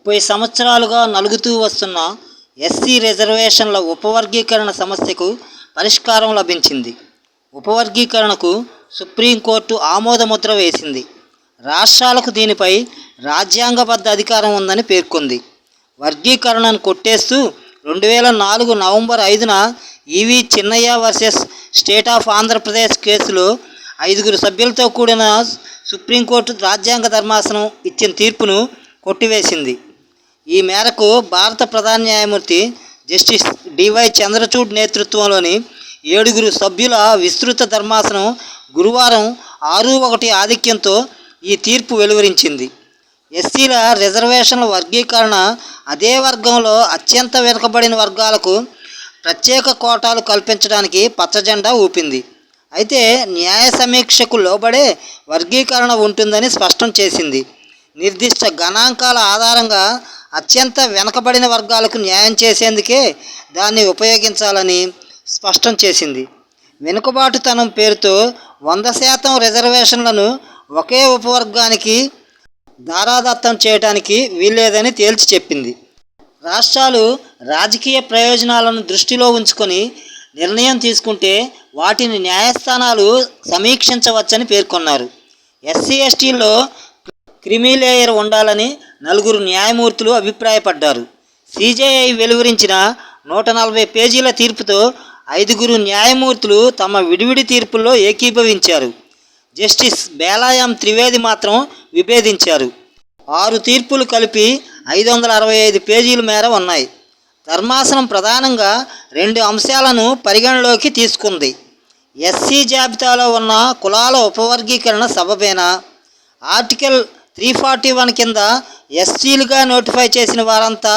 ముప్పై సంవత్సరాలుగా నలుగుతూ వస్తున్న ఎస్సీ రిజర్వేషన్ల ఉపవర్గీకరణ సమస్యకు పరిష్కారం లభించింది. ఉపవర్గీకరణకు సుప్రీంకోర్టు ఆమోదముద్ర వేసింది. రాష్ట్రాలకు దీనిపై రాజ్యాంగబద్ధ అధికారం ఉందని పేర్కొంది. వర్గీకరణను కొట్టేస్తూ రెండు వేల నాలుగు నవంబర్ ఐదున E V Chinnaiah versus state of Andhra Pradesh కేసులో ఐదుగురు సభ్యులతో కూడిన సుప్రీంకోర్టు రాజ్యాంగ ధర్మాసనం ఇచ్చిన తీర్పును కొట్టివేసింది. ఈ మేరకు భారత ప్రధాన న్యాయమూర్తి జస్టిస్ డివై చంద్రచూడ్ నేతృత్వంలోని ఏడుగురు సభ్యుల విస్తృత ధర్మాసనం గురువారం ఆరు ఒకటి ఆధిక్యంతో ఈ తీర్పు వెలువరించింది. ఎస్సీల రిజర్వేషన్ల వర్గీకరణ అదే వర్గంలో అత్యంత వెనుకబడిన వర్గాలకు ప్రత్యేక కోటాలు కల్పించడానికి పచ్చజెండా ఊపింది. అయితే న్యాయ సమీక్షకు లోబడే వర్గీకరణ ఉంటుందని స్పష్టం చేసింది. నిర్దిష్ట గణాంకాల ఆధారంగా అత్యంత వెనకబడిన వర్గాలకు న్యాయం చేసేందుకే దాన్ని ఉపయోగించాలని స్పష్టం చేసింది. వెనుకబాటుతనం పేరుతో వంద శాతం రిజర్వేషన్లను ఒకే ఉపవర్గానికి దారాదత్తం చేయడానికి వీల్లేదని తేల్చి చెప్పింది. రాష్ట్రాలు రాజకీయ ప్రయోజనాలను దృష్టిలో ఉంచుకొని నిర్ణయం తీసుకుంటే వాటిని న్యాయస్థానాలు సమీక్షించవచ్చని పేర్కొన్నారు. ఎస్సీ ఎస్టీల్లో క్రిమిలేయర్ ఉండాలని నలుగురు న్యాయమూర్తులు అభిప్రాయపడ్డారు. సిజేఐ వెలువరించిన నూట నలభై పేజీల తీర్పుతో ఐదుగురు న్యాయమూర్తులు తమ విడివిడి తీర్పుల్లో ఏకీభవించారు. జస్టిస్ బేలాయం త్రివేది మాత్రం విభేదించారు. ఆరు తీర్పులు కలిపి ఐదు వందల అరవై ఐదు పేజీల మేర ఉన్నాయి. ధర్మాసనం ప్రధానంగా రెండు అంశాలను పరిగణలోకి తీసుకుంది. ఎస్సీ జాబితాలో ఉన్న కులాల ఉపవర్గీకరణ సబబేనా? ఆర్టికల్ త్రీ ఫార్టీ వన్ కింద ఎస్సీలుగా నోటిఫై చేసిన వారంతా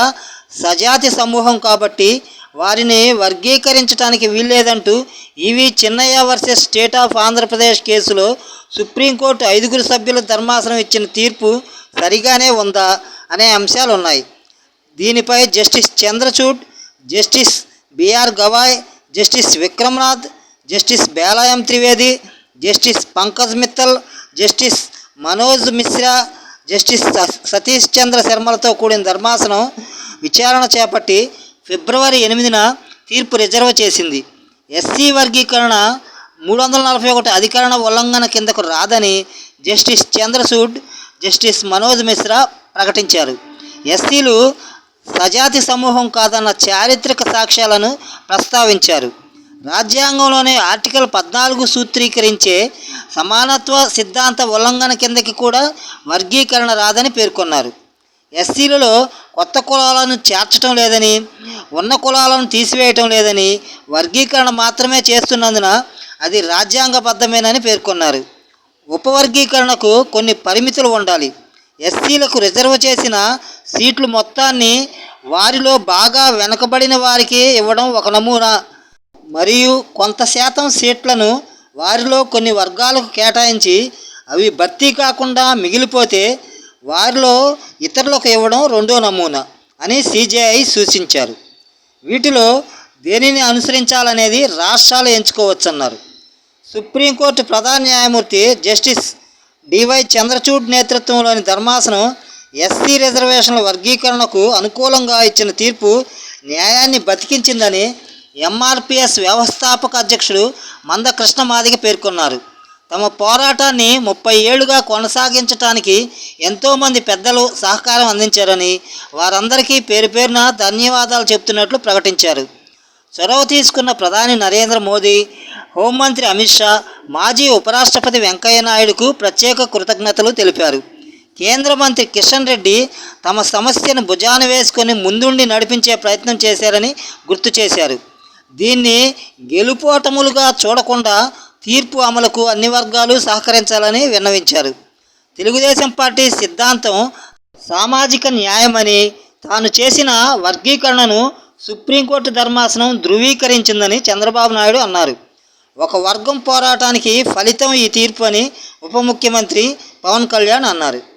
సజాతి సమూహం కాబట్టి వారిని వర్గీకరించడానికి వీల్లేదంటూ E V Chinnaiah versus state of Andhra Pradesh కేసులో సుప్రీంకోర్టు ఐదుగురు సభ్యుల ధర్మాసనం ఇచ్చిన తీర్పు సరిగానే ఉందా అనే అంశాలు ఉన్నాయి దీనిపై justice Chandrachud justice B R Gavai justice Vikram Nath justice Bela M Trivedi justice Pankaj Mithal justice Manoj Misra justice Satish Chandra శర్మలతో కూడిన ధర్మాసనం విచారణ చేపట్టి ఫిబ్రవరి ఎనిమిదిన తీర్పు రిజర్వ్ చేసింది. ఎస్సీ వర్గీకరణ మూడు వందల నలభై ఒకటి అధికరణ ఉల్లంఘన కిందకు రాదని జస్టిస్ చంద్రసూడ్ జస్టిస్ మనోజ్ మిశ్రా ప్రకటించారు. ఎస్సీలు సజాతి సమూహం కాదన్న చారిత్రక సాక్ష్యాలను ప్రస్తావించారు. రాజ్యాంగంలోని ఆర్టికల్ పద్నాలుగు సూత్రీకరించే సమానత్వ సిద్ధాంత ఉల్లంఘన కిందకి కూడా వర్గీకరణ రాదని పేర్కొన్నారు. ఎస్సీలలో కొత్త కులాలను చేర్చడం లేదని ఉన్న కులాలను తీసివేయటం లేదని వర్గీకరణ మాత్రమే చేస్తున్నందున అది రాజ్యాంగబద్ధమేనని పేర్కొన్నారు. ఉపవర్గీకరణకు కొన్ని పరిమితులు ఉండాలి. ఎస్సీలకు రిజర్వ్ చేసిన సీట్లు మొత్తాన్ని వారిలో బాగా వెనుకబడిన వారికి ఇవ్వడం ఒక నమూనా. మరియు కొంత శాతం సీట్లను వారిలో కొన్ని వర్గాలకు కేటాయించి అవి భర్తీ కాకుండా మిగిలిపోతే వారిలో ఇతరులకు ఇవ్వడం రెండో నమూనా అని సిజేఐ సూచించారు. వీటిలో దేనిని అనుసరించాలనేది రాష్ట్రాలు ఎంచుకోవచ్చన్నారు. సుప్రీంకోర్టు ప్రధాన న్యాయమూర్తి జస్టిస్ డివై చంద్రచూడ్ నేతృత్వంలోని ధర్మాసనం ఎస్సీ రిజర్వేషన్ల వర్గీకరణకు అనుకూలంగా ఇచ్చిన తీర్పు న్యాయాన్ని బతికించిందని ఎంఆర్పిఎస్ వ్యవస్థాపక అధ్యక్షుడు మంద కృష్ణమాదిగ పేర్కొన్నారు. తమ పోరాటాన్ని ముప్పై ఏళ్ళుగా కొనసాగించటానికి ఎంతోమంది పెద్దలు సహకారం అందించారని వారందరికీ పేరు పేరున ధన్యవాదాలు చెప్తున్నట్లు ప్రకటించారు. చొరవ తీసుకున్న ప్రధాని నరేంద్ర మోదీ హోంమంత్రి అమిత్ షా మాజీ ఉపరాష్ట్రపతి వెంకయ్య నాయుడుకు ప్రత్యేక కృతజ్ఞతలు తెలిపారు. కేంద్ర మంత్రి కిషన్ రెడ్డి తమ సమస్యను భుజాన వేసుకొని ముందుండి నడిపించే ప్రయత్నం చేశారని గుర్తు చేశారు. దీన్ని గెలుపోటములుగా చూడకుండా తీర్పు అమలుకు అన్ని వర్గాలు సహకరించాలని విన్నవించారు. తెలుగుదేశం పార్టీ సిద్ధాంతం సామాజిక న్యాయమని తాను చేసిన వర్గీకరణను సుప్రీంకోర్టు ధర్మాసనం ధృవీకరించిందని చంద్రబాబు నాయుడు అన్నారు. ఒక వర్గం పోరాటానికి ఫలితం ఈ తీర్పు అని ఉప ముఖ్యమంత్రి పవన్ కళ్యాణ్ అన్నారు.